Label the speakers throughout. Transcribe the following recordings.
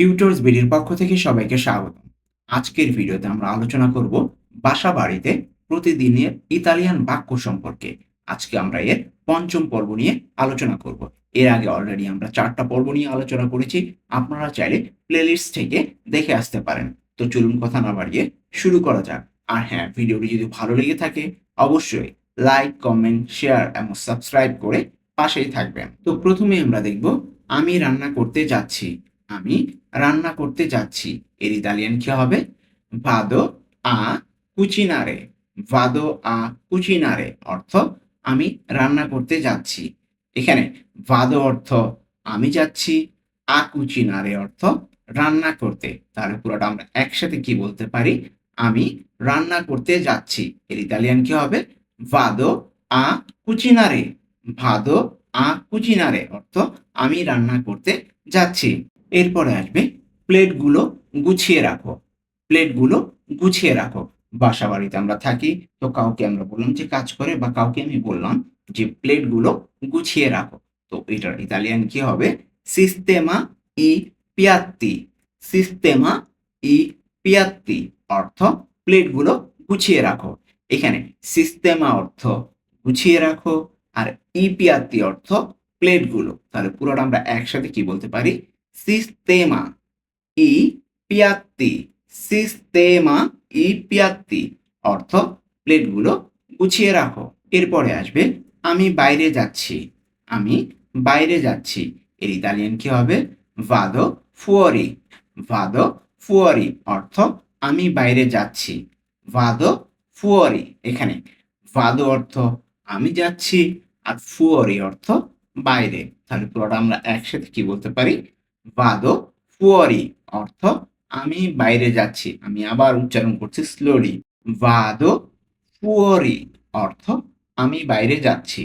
Speaker 1: Tutors বিডির পক্ষ থেকে সবাইকে স্বাগত আজকের ভিডিওতে আমরা আলোচনা করব বাসা বাড়িতে প্রতিদিনের ইতালিয়ান বাক্য সম্পর্কে। আজকে আমরা এর পঞ্চম পর্ব নিয়ে আলোচনা করব। এর আগে অলরেডি আমরা চারটা পর্ব নিয়ে আলোচনা করেছি, আপনারা চাইলে প্লেলিস্ট থেকে দেখে আসতে পারেন। তো চলুন কথা না বাড়িয়ে শুরু করা যাক। আর হ্যাঁ ভিডিওটি যদি ভালো লেগে থাকে, অবশ্যই লাইক কমেন্ট শেয়ার এবং সাবস্ক্রাইব করে পাশেই থাকবেন। তো প্রথমে আমরা দেখব, আমি রান্না করতে যাচ্ছি। আমি রান্না করতে যাচ্ছি। এর ইতালিয়ান কি হবে? ভাদো আ কুচিনারে ভাদো আ কুচিনারে অর্থ, আমি রান্না করতে যাচ্ছি। এখানে ভাদো অর্থ, আমি যাচ্ছি। আ কুচিনারে অর্থ, রান্না করতে। তাহলে পুরোটা আমরা একসাথে কি বলতে পারি? আমি রান্না করতে যাচ্ছি। এর ইতালিয়ান কি হবে? ভাদো আ কুচিনারে ভাদো আ কুচিনারে অর্থ, আমি রান্না করতে যাচ্ছি। এরপরে আসবে প্লেটগুলো গুছিয়ে রাখো। প্লেটগুলো গুছিয়ে রাখো। বাসা বাড়িতে আমরা থাকি, তো কাউকে আমরা বললাম যে কাজ করে বা কাউকে আমি বললাম যে প্লেটগুলো গুছিয়ে রাখো। তো এটার ইতালিয়ান কি হবে? সিস্তেমা ই পিয়াত্তি। সিস্তেমা ই পিয়াত্তি অর্থ প্লেটগুলো গুছিয়ে রাখো। এখানে সিস্তেমা অর্থ গুছিয়ে রাখো আর ই পিয়াত্তি অর্থ প্লেটগুলো। তাহলে পুরোটা আমরা একসাথে কি বলতে পারি? Sistema i piatti. সিস্তেমা ই পিয়াত্তি অর্থ প্লেটগুলো গুছিয়ে রাখো। এরপরে আসবে, আমি বাইরে যাচ্ছি। আমি বাইরে যাচ্ছি। এর ইতালিয়ান কি হবে? ভাদো ফুয়ারি ভাদো ফুয়ারি অর্থ, আমি বাইরে যাচ্ছি। ভাদো ফুয়ারি এখানে ভাদো অর্থ, আমি যাচ্ছি। আর ফুয়ারি অর্থ, বাইরে। তাহলে পুরোটা আমরা একসাথে কি বলতে পারি? ভাদো ফুয়ারি অর্থ আমি বাইরে যাচ্ছি, আমি আবার উচ্চারণ করছি স্লোলি ভাদো ফুয়ারি অর্থ আমি বাইরে যাচ্ছি।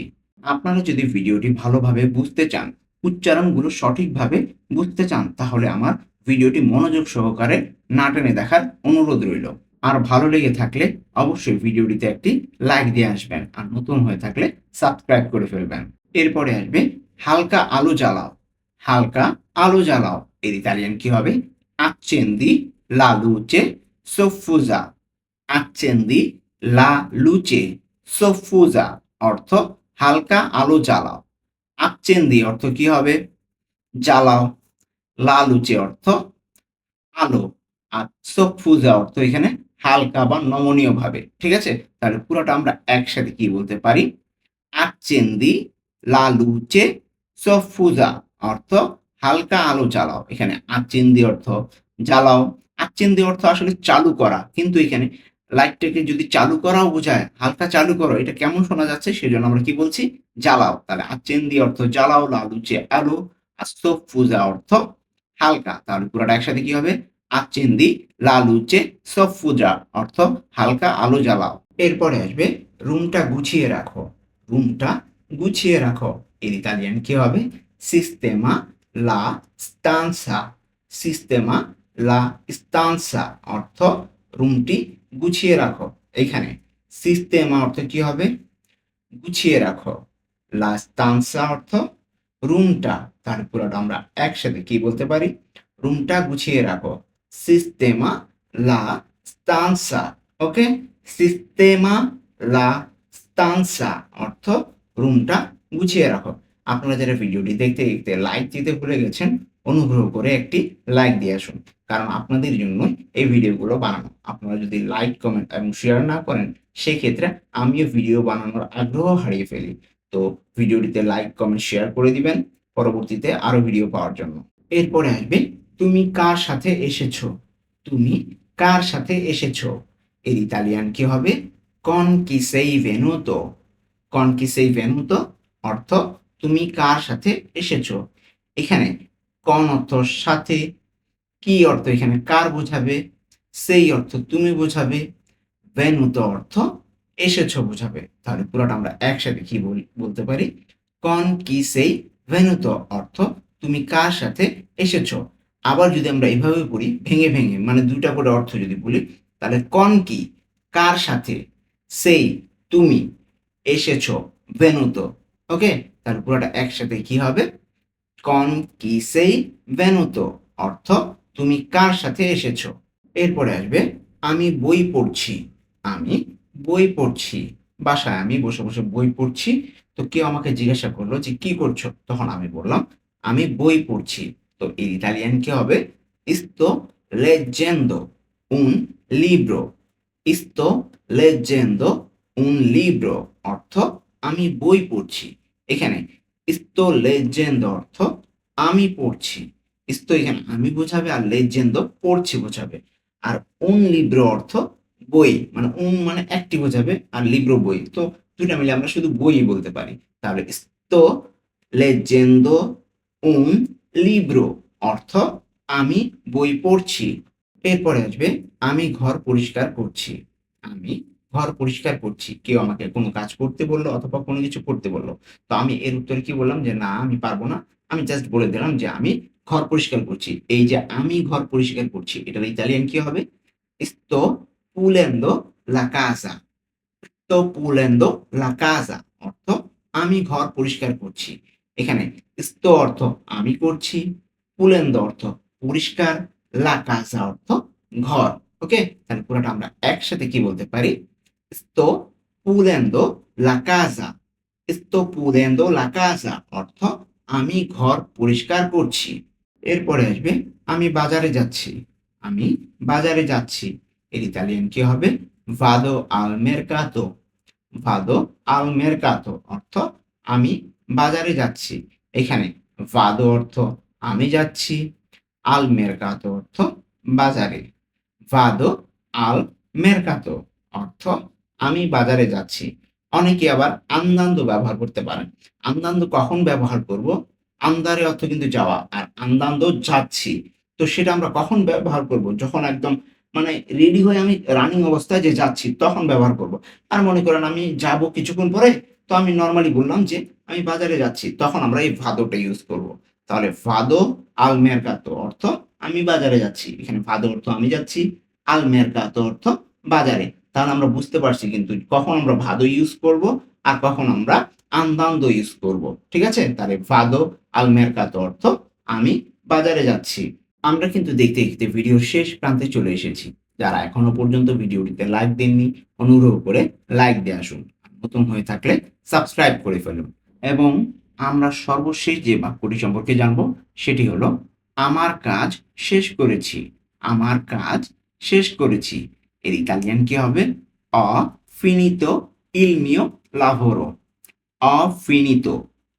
Speaker 1: আপনারা যদি ভিডিওটি ভালোভাবে বুঝতে চান, উচ্চারণগুলো সঠিকভাবে বুঝতে চান, তাহলে আমার ভিডিওটি মনোযোগ সহকারে না টেনে দেখার অনুরোধ রইল। আর ভালো লেগে থাকলে অবশ্যই ভিডিওটিতে একটি লাইক দিয়ে আসবেন, আর নতুন হয়ে থাকলে সাবস্ক্রাইব করে ফেলবেন। এরপরে আসবে হালকা আলো জ্বালাও। হালকা আলো জ্বালাও। এর ইতালিয়ান কি হবে? Accendi la luce soffusa accendi la luce soffusa অর্থ হালকা আলো জ্বালাও। Accendi অর্থ কি হবে? জ্বালাও। লা লুচে অর্থ আলো। আর সফুজা অর্থ এখানে হালকা বা নমনীয় ভাবে। ঠিক আছে? তাহলে পুরোটা আমরা একসাথে কি বলতে পারি? Accendi la luce soffusa অর্থ হালকা আলো জ্বালাও। এখানে আচিন্দি অর্থ জ্বালাও। আচিন্দি অর্থ আসলে চালু করা। কিন্তু এখানে লাইটটাকে যদি চালু করাও বোঝায়, হালকা চালু করো, এটা কেমন শোনা যাচ্ছে সেজন্য আমরা কি বলছি? জ্বালাও। তাহলে আচিন্দি অর্থ জ্বালাও, লালুচে আলো আর সফুজা অর্থ হালকা। তাহলে পুরোটা একসাথে কি হবে? আচিন্দি লালুচে সফুজা অর্থ হালকা আলো জ্বালাও। এরপরে আসবে রুমটা গুছিয়ে রাখো। রুমটা গুছিয়ে রাখো। এর ইতালিয়ান কি হবে? সিস্তেমা লা স্টান্সা, সিস্টেমা লা স্টান্সা, অর্থ রুমটি গুছিয়ে রাখো। এখানে সিস্টেমা অর্থ কি হবে? গুছিয়ে রাখো। লা স্টান্সা অর্থ রুমটা। তার পুরোটা আমরা একসাথে কি বলতে পারি? রুমটা গুছিয়ে রাখো। সিস্টেমা লা স্টান্সা, ওকে? সিস্টেমা লা স্টান্সা, অর্থ রুমটা গুছিয়ে রাখো। আপনারা যারা ভিডিওটি দেখতে দেখতে লাইক দিতে ভুলে গেছেন, অনুগ্রহ করে একটি লাইক দিয়ে আসুন। কারণ আপনাদের জন্য এই ভিডিওগুলো বানানো। আপনারা যদি লাইক কমেন্ট এবং শেয়ার না করেন, সেক্ষেত্রে আমিও ভিডিও বানানোর আগ্রহ হারিয়ে ফেলি। তো ভিডিওটিতে লাইক কমেন্ট শেয়ার করে দিবেন পরবর্তীতে আরও ভিডিও পাওয়ার জন্য। এরপরে আসবে, তুমি কার সাথে এসেছ? তুমি কার সাথে এসেছ? এর ইতালিয়ান কি হবে? কন কি সেই ভেনুতো কন কি সেই ভেনুতো অর্থ তুমি কার সাথে এসেছ? এখানে কন অর্থ সাথে, কি অর্থ এখানে কার বোঝাবে? সেই অর্থ তুমি বোঝাবে ভেনুতো অর্থ এসেছ বোঝাবে। তাহলে পুরোটা আমরা একসাথে কি বল- বলতে পারি? কন, কি, সেই ভেনুতো অর্থ তুমি কার সাথে এসেছ? আবার যদি আমরা এইভাবে পড়ি, ভেঙে ভেঙে মানে দুটা করে অর্থ যদি বলি, তাহলে কন কি? কার সাথে, সেই, তুমি এসেছ ভেনুতো ওকে তাহলে পুরোটা একসাথে কি হবে? কন, কি, সেই অর্থ, তুমি কার সাথে এসেছ? এরপরে আসবে, আমি বই পড়ছি। আমি বই পড়ছি। বাসায় আমি বসে বসে বই পড়ছি। তো কেউ আমাকে জিজ্ঞাসা করল যে, কি করছ? তখন আমি বললাম, আমি বই পড়ছি। তো এই ইতালিয়ান কি হবে? ইস্তো leggendo un libro ইস্তো leggendo উন লিব্রো অর্থ, আমি বই পড়ছি। এখানে ইস্তো leggendo অর্থ আমি পড়ছি। ইস্তো এখানে আমি বোঝাবে আর leggendo পড়ছি বোঝাবে। আর un libro অর্থ বই মানে উন মানে একটি বোঝাবে আর লিব্রো বই। তো দুটা মিলে আমরা শুধু বই বলতে পারি। তাহলে sto leggendo un libro অর্থ আমি বই পড়ছি। এরপরে আসবে আমি ঘর পরিষ্কার করছি। আমি ঘর পরিষ্কার করছি। কেউ আমাকে কোনো কাজ করতে বলল অথবা কোনো কিছু করতে বলল। তো আমি এর উত্তরে কি বললাম যে, না, আমি পারব না। আমি জাস্ট বলে দিলাম যে, আমি ঘর পরিষ্কার করছি। এই যে, আমি ঘর পরিষ্কার করছি। এটার ইতালিয়ান কি হবে? Sto pulendo la casa sto pulendo অর্থ, আমি ঘর পরিষ্কার করছি। এখানে sto অর্থ, আমি করছি। পুলেন্দ অর্থ, পরিষ্কার। লা কাজা অর্থ, ঘর। ওকে? তাহলে পুরোটা আমরা একসাথে কি বলতে পারি? Sto pulendo la casa. Sto pulendo la casa. অর্থ আমি ঘর পরিষ্কার করছি। এরপরে আসবে, আমি বাজারে যাচ্ছি। আমি বাজারে যাচ্ছি। এর ইতালিয়ান কি হবে? ভাদো আল মেরকাতো ভাদো আল মেরকাতো অর্থ আমি বাজারে যাচ্ছি। এখানে ভাদো অর্থ, আমি যাচ্ছি। আল মেরকাতো অর্থ, বাজারে। ভাদো আল মেরকাতো অর্থ আমি বাজারে যাচ্ছি। অনেকে আবার আন্দান্দ ব্যবহার করতে পারেন। আন্দান্দ কখন ব্যবহার করব? আন্দারে অর্থ কিন্তু যাওয়া আর আন্দান্দ যাচ্ছি। তো সেটা আমরা কখন ব্যবহার করব? যখন একদম মানে রেডি হয়ে আমি রানিং অবস্থায় যে যাচ্ছি, তখন ব্যবহার করব। আর মনে করেন আমি যাব কিছুক্ষণ পরে, তো আমি নর্মালি বললাম যে আমি বাজারে যাচ্ছি, তখন আমরা এই ভাদোটা ইউজ করব। তাহলে ভাদো আল মেরকাতো অর্থ আমি বাজারে যাচ্ছি। এখানে ভাদো অর্থ আমি যাচ্ছি আল মেরকাতো অর্থ বাজারে। তাহলে আমরা বুঝতে পারছি কিন্তু কখন আমরা ভাদো ইউজ করব আর কখন আমরা আন্দান্দ ইউজ করব। ঠিক আছে? তাহলে ভাদো আল মেরকাতো অর্থ আমি বাজারে যাচ্ছি। আমরা কিন্তু দেখতে দেখতে ভিডিওর শেষ প্রান্তে চলে এসেছি। যারা এখনও পর্যন্ত ভিডিওটিতে লাইক দেননি, অনুগ্রহ করে লাইক দিয়ে আসুন। নতুন হয়ে থাকলে সাবস্ক্রাইব করে ফেলুন। এবং আমরা সর্বশেষ যে বাক্যটি সম্পর্কে জানব, সেটি হলো, আমার কাজ শেষ করেছি। আমার কাজ শেষ করেছি। এর ইতালিয়ান কি হবে? অ ফিনিতো ইল মিও লাভোরো। অ ফিনিতো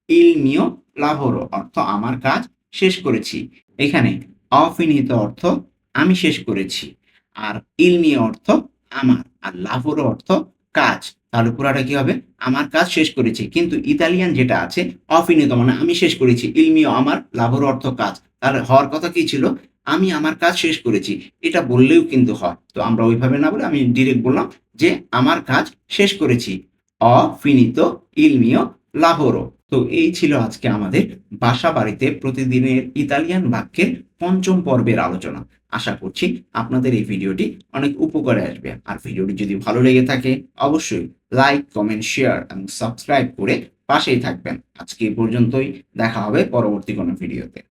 Speaker 1: ইল মিও লাভোরো, অর্থ আমার কাজ শেষ করেছি। এখানে অফিনিত অর্থ আমি শেষ করেছি আর ইলমি অর্থ আমার, আর লাভোরো অর্থ কাজ। তাহলে পুরাটা কি হবে? আমার কাজ শেষ করেছি। কিন্তু ইতালিয়ান যেটা আছে, অফিনিত মানে আমি শেষ করেছি, ইলমিও আমার, লাভোর অর্থ কাজ। তাহলে হওয়ার কথা কি ছিল? আমি আমার কাজ শেষ করেছি। এটা বললেও কিন্তু হয়। তো আমরা ওইভাবে না বলে আমি ডিরেক্ট বললাম যে, আমার কাজ শেষ করেছি। অফিনিত ইলমিও লাভোরো তো এই ছিল আজকে আমাদের বাসা বাড়িতে প্রতিদিনের ইতালিয়ান বাক্যের পঞ্চম পর্বের আলোচনা। আশা করছি আপনাদের এই ভিডিওটি অনেক উপকারে আসবে। আর ভিডিওটি যদি ভালো লেগে থাকে, অবশ্যই লাইক, কমেন্ট, শেয়ার এবং সাবস্ক্রাইব করে পাশেই থাকবেন। আজকে এই পর্যন্তই। দেখা হবে পরবর্তী কোনো ভিডিওতে।